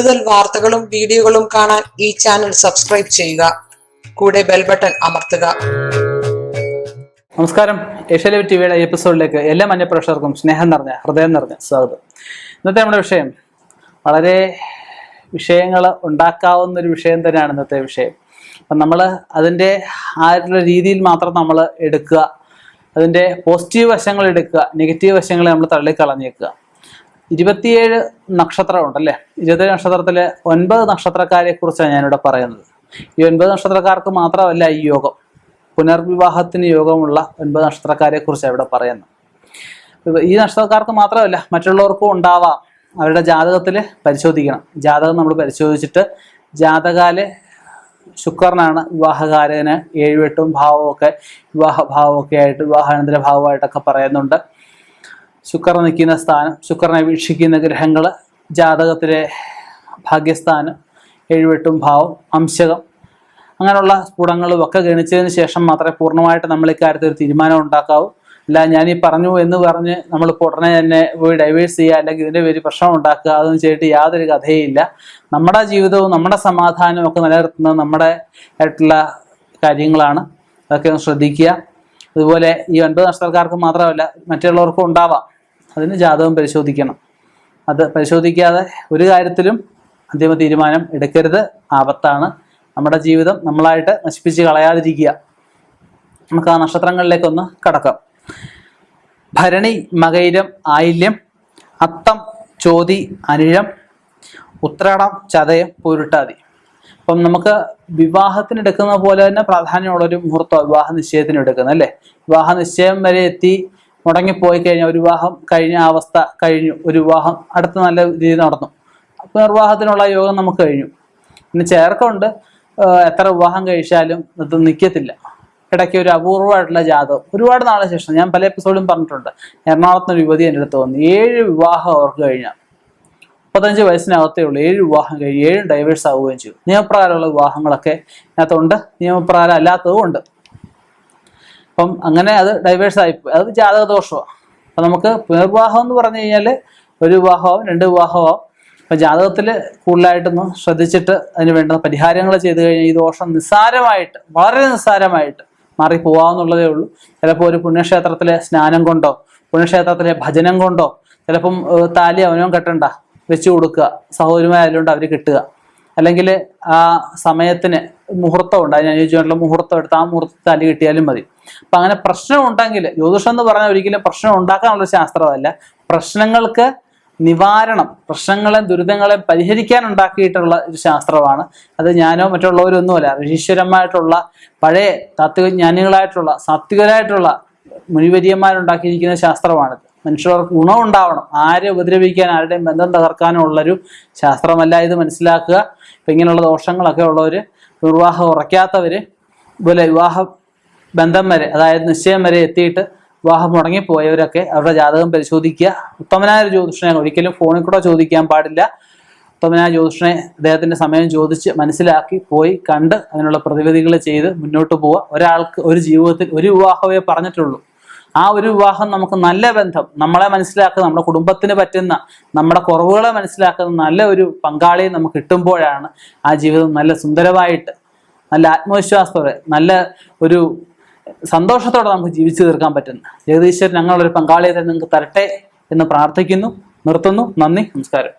കൂടുതൽ വാർത്തകളും വീഡിയോകളും കാണാൻ ഈ ചാനൽ സബ്സ്ക്രൈബ് ചെയ്യുക. കൂടെ ബെൽ ബട്ടൺ അമർത്തുക. നമസ്കാരം. ഏഷ്യാലി ടിവിയുടെ എപ്പിസോഡിലേക്ക് എല്ലാ മഞ്ഞപ്രേക്ഷകർക്കും സ്നേഹം നിറഞ്ഞ ഹൃദയം നിറഞ്ഞ സ്വാഗതം. ഇന്നത്തെ നമ്മുടെ വിഷയം വളരെ വിഷയങ്ങൾ ഉണ്ടാക്കാവുന്ന ഒരു വിഷയം തന്നെയാണ് ഇന്നത്തെ വിഷയം. അപ്പം നമ്മൾ അതിന്റെ ആ ഒരു രീതിയിൽ മാത്രം നമ്മൾ എടുക്കുക. അതിന്റെ പോസിറ്റീവ് വശങ്ങൾ എടുക്കുക നെഗറ്റീവ് വശങ്ങളെ നമ്മൾ തള്ളിക്കളഞ്ഞേക്കുക. ഇരുപത്തിയേഴ് നക്ഷത്രമുണ്ട് അല്ലേ ഇരുപത്തിയേഴ് നക്ഷത്രത്തിലെ ഒൻപത് നക്ഷത്രക്കാരെ കുറിച്ചാണ് ഞാനിവിടെ പറയുന്നത്. ഈ ഒൻപത് നക്ഷത്രക്കാർക്ക് മാത്രമല്ല ഈ യോഗം. പുനർവിവാഹത്തിന് യോഗമുള്ള ഒൻപത് നക്ഷത്രക്കാരെ കുറിച്ചാണ് ഇവിടെ പറയുന്നത്. ഈ നക്ഷത്രക്കാർക്ക് മാത്രമല്ല മറ്റുള്ളവർക്കും ഉണ്ടാവാം. അവരുടെ ജാതകത്തിൽ പരിശോധിക്കണം. ജാതകം നമ്മൾ പരിശോധിച്ചിട്ട് ജാതകാൽ ശുക്രനാണ് വിവാഹകാരന് ഏഴുവെട്ടും ഭാവമൊക്കെ വിവാഹ ഭാവമൊക്കെ ആയിട്ട് വിവാഹാനന്തര ഭാവമായിട്ടൊക്കെ പറയുന്നുണ്ട്. ശുക്രൻ നിൽക്കുന്ന സ്ഥാനം ശുക്രനെ വീക്ഷിക്കുന്ന ഗ്രഹങ്ങൾ ജാതകത്തിലെ ഭാഗ്യസ്ഥാനം എഴുവെട്ടും ഭാവം അംശകം. അങ്ങനെയുള്ള സ്ഫുടങ്ങളും ഒക്കെ ഗണിച്ചതിന് ശേഷം മാത്രമേ പൂർണമായിട്ട് നമ്മൾ ഇക്കാര്യത്തിൽ ഒരു തീരുമാനം ഉണ്ടാക്കാവൂ. അല്ല ഞാൻ ഈ പറഞ്ഞു എന്ന് പറഞ്ഞ് നമ്മൾ ഉടനെ തന്നെ പോയി ഡൈവേഴ്സ് ചെയ്യുക അല്ലെങ്കിൽ ഇതിന്റെ പേര് പ്രശ്നം ഉണ്ടാക്കുക അതൊന്നും ചെയ്തിട്ട് യാതൊരു കഥയും ഇല്ല. നമ്മുടെ ജീവിതവും നമ്മുടെ സമാധാനവും ഒക്കെ നിലനിർത്തുന്നത് നമ്മുടെ ആയിട്ടുള്ള കാര്യങ്ങളാണ്. അതൊക്കെ ഒന്ന് ശ്രദ്ധിക്കുക. അതുപോലെ ഈ ഒൻപത് നക്ഷത്രക്കാർക്ക് മാത്രമല്ല മറ്റുള്ളവർക്കും ഉണ്ടാവാം. അതിന് ജാതകം പരിശോധിക്കണം. അത് പരിശോധിക്കാതെ ഒരു കാര്യത്തിലും അന്തിമ തീരുമാനം എടുക്കരുത്. ആപത്താണ്. നമ്മുടെ ജീവിതം നമ്മളായിട്ട് നശിപ്പിച്ച് കളയാതിരിക്കുക. നമുക്ക് ആ നക്ഷത്രങ്ങളിലേക്കൊന്ന് കടക്കാം. ഭരണി മകൈരം ആയില്യം അത്തം ചോതി അനിഴം ഉത്രാടം ചതയം പൊരുട്ടാതി. അപ്പം നമുക്ക് വിവാഹത്തിന് എടുക്കുന്ന പോലെ തന്നെ പ്രാധാന്യമുള്ളൊരു മുഹൂർത്തം വിവാഹ നിശ്ചയത്തിന് എടുക്കുന്നത് അല്ലേ? വിവാഹ നിശ്ചയം വരെ എത്തി മുടങ്ങിപ്പോയി കഴിഞ്ഞ ഒരു വിവാഹം കഴിഞ്ഞ അവസ്ഥ കഴിഞ്ഞു ഒരു വിവാഹം അടുത്ത നല്ല രീതി നടന്നു. അപ്പോൾ നിർവാഹത്തിനുള്ള യോഗം നമുക്ക് കഴിഞ്ഞു. പിന്നെ ചേർക്കുണ്ട്. എത്ര വിവാഹം കഴിച്ചാലും ഇത് നിൽക്കത്തില്ല ഇടയ്ക്ക് ഒരു അപൂർവമായിട്ടുള്ള ജാതകം. ഒരുപാട് നാളെ ശേഷം ഞാൻ പല എപ്പിസോഡും പറഞ്ഞിട്ടുണ്ട്. എറണാകുളത്തിന് ഒരു യുവതി എന്റെ അടുത്ത് വന്നു. ഏഴ് വിവാഹം അവർക്ക് കഴിഞ്ഞാൽ മുപ്പത്തഞ്ച് വയസ്സിനകത്തേ ഉള്ളൂ. ഏഴ് വിവാഹം കഴിഞ്ഞ് ഏഴ് ഡൈവേഴ്സ് ആവുകയും ചെയ്തു. നിയമപ്രകാരമുള്ള വിവാഹങ്ങളൊക്കെ അതിനകത്തുണ്ട് നിയമപ്രകാരം അല്ലാത്തതും ഉണ്ട്. അപ്പം അങ്ങനെ അത് ഡൈവേഴ്സ് ആയി അത് ജാതക ദോഷമാണ് അപ്പം നമുക്ക് പുനർവിവാഹം എന്ന് പറഞ്ഞു കഴിഞ്ഞാൽ ഒരു വിവാഹമാവും രണ്ട് വിവാഹമാവും അപ്പം ജാതകത്തിൽ കൂടുതലായിട്ടൊന്ന് ശ്രദ്ധിച്ചിട്ട് അതിന് വേണ്ട പരിഹാരങ്ങൾ ചെയ്ത് കഴിഞ്ഞാൽ ഈ ദോഷം നിസ്സാരമായിട്ട് വളരെ നിസ്സാരമായിട്ട് മാറി പോവാന്നുള്ളതേ ഉള്ളൂ. ചിലപ്പോൾ ഒരു പുണ്യക്ഷേത്രത്തിലെ സ്നാനം കൊണ്ടോ പുണ്യക്ഷേത്രത്തിലെ ഭജനം കൊണ്ടോ ചിലപ്പം താലി അവനവും കെട്ടണ്ട വെച്ചു കൊടുക്കുക സഹോദരിമാരായതുകൊണ്ട് അവർ കിട്ടുക. അല്ലെങ്കിൽ ആ സമയത്തിന് മുഹൂർത്തം ഉണ്ട് അതിന് അനുയോജ്യമായിട്ടുള്ള മുഹൂർത്തം എടുത്ത് ആ മുഹൂർത്തത്തിൽ താലി കിട്ടിയാലും മതി. അപ്പൊ അങ്ങനെ പ്രശ്നം ഉണ്ടെങ്കിൽ ജ്യോതിഷം എന്ന് പറഞ്ഞാൽ ഒരിക്കലും പ്രശ്നം ഉണ്ടാക്കാനുള്ള ശാസ്ത്രമല്ല. പ്രശ്നങ്ങൾക്ക് നിവാരണം പ്രശ്നങ്ങളെ ദുരിതങ്ങളെ പരിഹരിക്കാൻ ഉണ്ടാക്കിയിട്ടുള്ള ഒരു ശാസ്ത്രമാണ്. അത് ഞാനോ മറ്റുള്ളവരൊന്നുമല്ല. ഋഷീശ്വരന്മാരായിട്ടുള്ള പഴയ താത്വിക ജ്ഞാനികളായിട്ടുള്ള സാത്വികരായിട്ടുള്ള മുനിവര്യന്മാരുണ്ടാക്കിയിരിക്കുന്ന ശാസ്ത്രമാണിത്. മനുഷ്യർക്ക് ഗുണമുണ്ടാവണം. ആരെ ഉപദ്രവിക്കാൻ ആരുടെയും ബന്ധം തകർക്കാനോ ഉള്ളൊരു ശാസ്ത്രമല്ല ഇത് മനസ്സിലാക്കുക. ഇപ്പം ഇങ്ങനെയുള്ള ദോഷങ്ങളൊക്കെ ഉള്ളവർ വിവാഹം ഉറയ്ക്കാത്തവർ ഇതുപോലെ വിവാഹ ബന്ധം വരെ അതായത് നിശ്ചയം വരെ എത്തിയിട്ട് വിവാഹം മുടങ്ങിപ്പോയവരൊക്കെ അവരുടെ ജാതകം പരിശോധിക്കുക. ഉത്തമനായ ഒരു ജ്യോതിഷനെ ഒരിക്കലും ഫോണിൽ കൂടെ ചോദിക്കാൻ പാടില്ല. ഉത്തമനായ ജ്യോതിഷനെ അദ്ദേഹത്തിന്റെ സമയം ചോദിച്ച് മനസ്സിലാക്കി പോയി കണ്ട് അതിനുള്ള പ്രതിവിധികൾ ചെയ്ത് മുന്നോട്ട് പോവുക. ഒരാൾക്ക് ഒരു ജീവിതത്തിൽ ഒരു വിവാഹമേ പറഞ്ഞിട്ടുള്ളൂ. ആ ഒരു വിവാഹം നമുക്ക് നല്ല ബന്ധം നമ്മളെ മനസ്സിലാക്കുന്ന നമ്മുടെ കുടുംബത്തിന് പറ്റുന്ന നമ്മുടെ കുറവുകളെ മനസ്സിലാക്കുന്ന നല്ല ഒരു പങ്കാളിയെ നമുക്ക് കിട്ടുമ്പോഴാണ് ആ ജീവിതം നല്ല സുന്ദരമായിട്ട് നല്ല ആത്മവിശ്വാസത്തോടെ നല്ല ഒരു സന്തോഷത്തോടെ നമുക്ക് ജീവിച്ചു തീർക്കാൻ പറ്റുന്നു ജഗദീശ്വരൻ ഞങ്ങളൊരു പങ്കാളിയെ നിങ്ങൾക്ക് തരട്ടെ എന്ന് പ്രാർത്ഥിക്കുന്നു നിർത്തുന്നു. നന്ദി നമസ്കാരം.